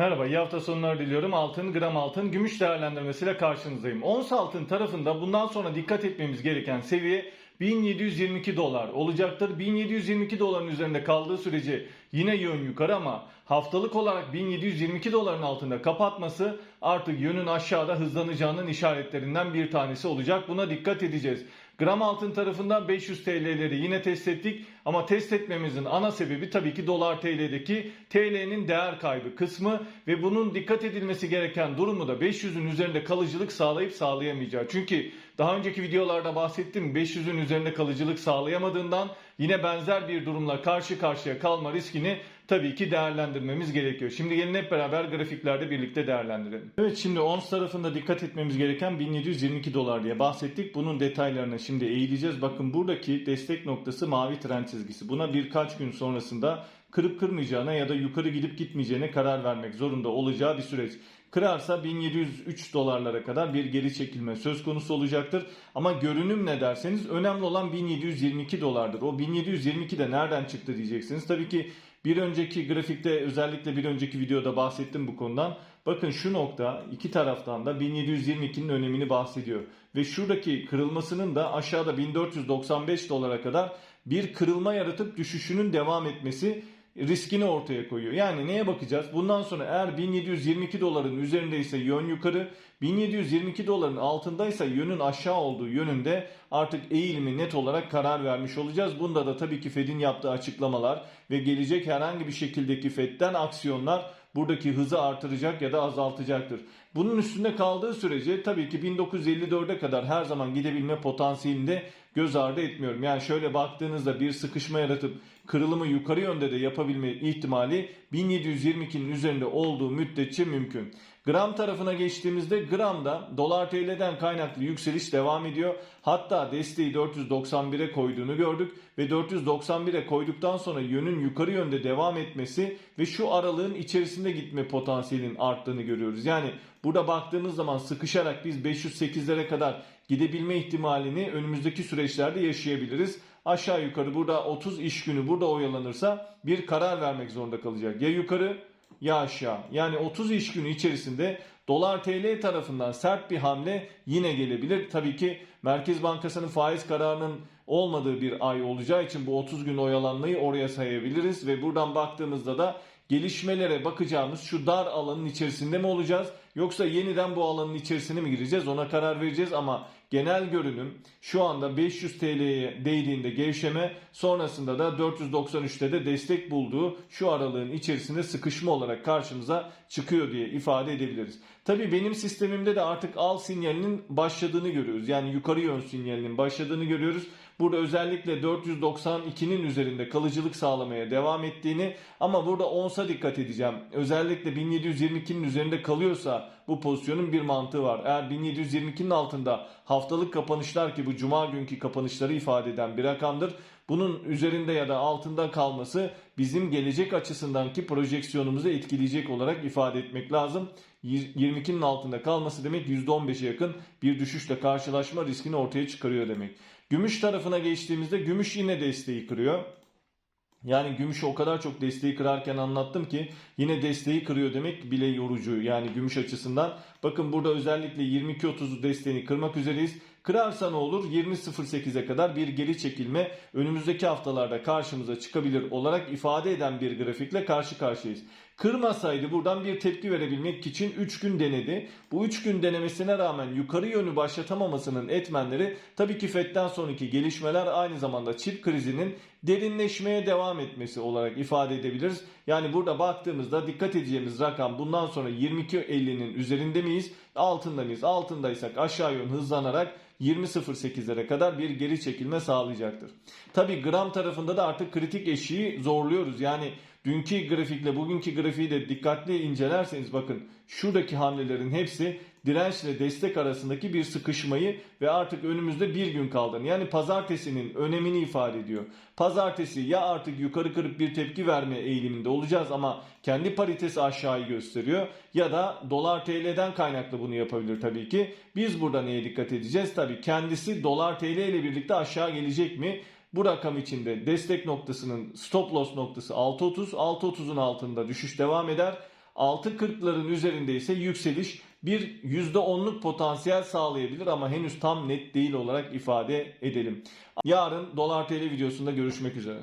Merhaba, iyi hafta sonları diliyorum. Altın, gram altın, gümüş değerlendirmesiyle karşınızdayım. Ons altın tarafında bundan sonra dikkat etmemiz gereken seviye 1722 dolar olacaktır. 1722 doların üzerinde kaldığı sürece yine yön yukarı ama haftalık olarak 1722 doların altında kapatması artık yönün aşağıda hızlanacağının işaretlerinden bir tanesi olacak. Buna dikkat edeceğiz. Gram altın tarafından 500 TL'leri yine test ettik ama test etmemizin ana sebebi tabii ki dolar TL'deki TL'nin değer kaybı kısmı ve bunun dikkat edilmesi gereken durumu da 500'ün üzerinde kalıcılık sağlayıp sağlayamayacağı. Çünkü daha önceki videolarda bahsettim 500'ün üzerinde kalıcılık sağlayamadığından yine benzer bir durumla karşı karşıya kalma riskini tabii ki değerlendirmemiz gerekiyor. Şimdi gelin hep beraber grafiklerde birlikte değerlendirelim. Evet şimdi ons tarafında dikkat etmemiz gereken 1722 dolar diye bahsettik. Bunun detaylarına şimdi eğileceğiz. Bakın buradaki destek noktası mavi trend çizgisi. Buna birkaç gün sonrasında kırıp kırmayacağına ya da yukarı gidip gitmeyeceğine karar vermek zorunda olacağı bir süreç. Kırarsa 1703 dolarlara kadar bir geri çekilme söz konusu olacaktır. Ama görünüm ne derseniz önemli olan 1722 dolardır. O 1722 de nereden çıktı diyeceksiniz. Tabii ki bir önceki grafikte özellikle bir önceki videoda bahsettim bu konudan. Bakın şu nokta iki taraftan da 1722'nin önemini bahsediyor. Ve şuradaki kırılmasının da aşağıda 1495 dolara kadar bir kırılma yaratıp düşüşünün devam etmesi riskini ortaya koyuyor. Yani neye bakacağız? Bundan sonra eğer 1722 doların üzerindeyse yön yukarı, 1722 doların altındaysa yönün aşağı olduğu yönünde artık eğilimi net olarak karar vermiş olacağız. Bunda da tabii ki Fed'in yaptığı açıklamalar ve gelecek herhangi bir şekildeki Fed'den aksiyonlar buradaki hızı artıracak ya da azaltacaktır. Bunun üstünde kaldığı sürece tabii ki 1954'e kadar her zaman gidebilme potansiyelinde göz ardı etmiyorum. Yani şöyle baktığınızda bir sıkışma yaratıp kırılımı yukarı yönde de yapabilme ihtimali 1722'nin üzerinde olduğu müddetçe mümkün. Gram tarafına geçtiğimizde gramda dolar TL'den kaynaklı yükseliş devam ediyor. Hatta desteği 491'e koyduğunu gördük ve 491'e koyduktan sonra yönün yukarı yönde devam etmesi ve şu aralığın içerisinde gitme potansiyelinin arttığını görüyoruz. Yani burada baktığımız zaman sıkışarak biz 508'lere kadar gidebilme ihtimalini önümüzdeki süreçlerde yaşayabiliriz. Aşağı yukarı burada 30 iş günü burada oyalanırsa bir karar vermek zorunda kalacak. Ya yukarı ya aşağı. Yani 30 iş günü içerisinde dolar TL tarafından sert bir hamle yine gelebilir. Tabii ki Merkez Bankası'nın faiz kararının olmadığı bir ay olacağı için bu 30 gün oyalanmayı oraya sayabiliriz ve buradan baktığımızda da gelişmelere bakacağımız şu dar alanın içerisinde mi olacağız yoksa yeniden bu alanın içerisine mi gireceğiz ona karar vereceğiz ama genel görünüm şu anda 500 TL'ye değdiğinde gevşeme sonrasında da 493'te de destek bulduğu şu aralığın içerisinde sıkışma olarak karşımıza çıkıyor diye ifade edebiliriz. Tabi benim sistemimde de artık al sinyalinin başladığını görüyoruz. Yani yukarı yön sinyalinin başladığını görüyoruz. Burada özellikle 492'nin üzerinde kalıcılık sağlamaya devam ettiğini ama burada onsa dikkat edeceğim. Özellikle 1722'nin üzerinde kalıyorsa bu pozisyonun bir mantığı var. Eğer 1722'nin altında haftalık kapanışlar ki bu cuma günkü kapanışları ifade eden bir rakamdır. Bunun üzerinde ya da altında kalması bizim gelecek açısından ki projeksiyonumuzu etkileyecek olarak ifade etmek lazım. 22'nin altında kalması demek %15'e yakın bir düşüşle karşılaşma riskini ortaya çıkarıyor demek. Gümüş tarafına geçtiğimizde gümüş yine desteği kırıyor. Yani gümüş o kadar çok desteği kırarken anlattım ki yine desteği kırıyor demek bile yorucu yani gümüş açısından. Bakın burada özellikle 22.30'u desteğini kırmak üzereyiz. Kırarsa ne olur? 20.08'e kadar bir geri çekilme önümüzdeki haftalarda karşımıza çıkabilir olarak ifade eden bir grafikle karşı karşıyayız. Kırmasaydı buradan bir tepki verebilmek için 3 gün denedi. Bu 3 gün denemesine rağmen yukarı yönü başlatamamasının etmenleri tabii ki FED'den sonraki gelişmeler aynı zamanda çip krizinin derinleşmeye devam etmesi olarak ifade edebiliriz. Yani burada baktığımızda dikkat edeceğimiz rakam bundan sonra 22.50'nin üzerinde miyiz? Altında mıyız? Altındaysak aşağı yön hızlanarak 20.08'lere kadar bir geri çekilme sağlayacaktır. Tabi gram tarafında da artık kritik eşiği zorluyoruz. Yani dünkü grafikle bugünkü grafiği de dikkatli incelerseniz bakın şuradaki hamlelerin hepsi dirençle destek arasındaki bir sıkışmayı ve artık önümüzde bir gün kaldığını yani pazartesinin önemini ifade ediyor. Pazartesi ya artık yukarı kırıp bir tepki verme eğiliminde olacağız ama kendi paritesi aşağıyı gösteriyor ya da dolar TL'den kaynaklı bunu yapabilir tabii ki. Biz burada neye dikkat edeceğiz? Tabii kendisi dolar TL ile birlikte aşağı gelecek mi? Bu rakam içinde destek noktasının stop loss noktası 6.30. 6.30'un altında düşüş devam eder. 6.40'ların üzerinde ise yükseliş bir %10'luk potansiyel sağlayabilir ama henüz tam net değil olarak ifade edelim. Yarın dolar TL videosunda görüşmek üzere.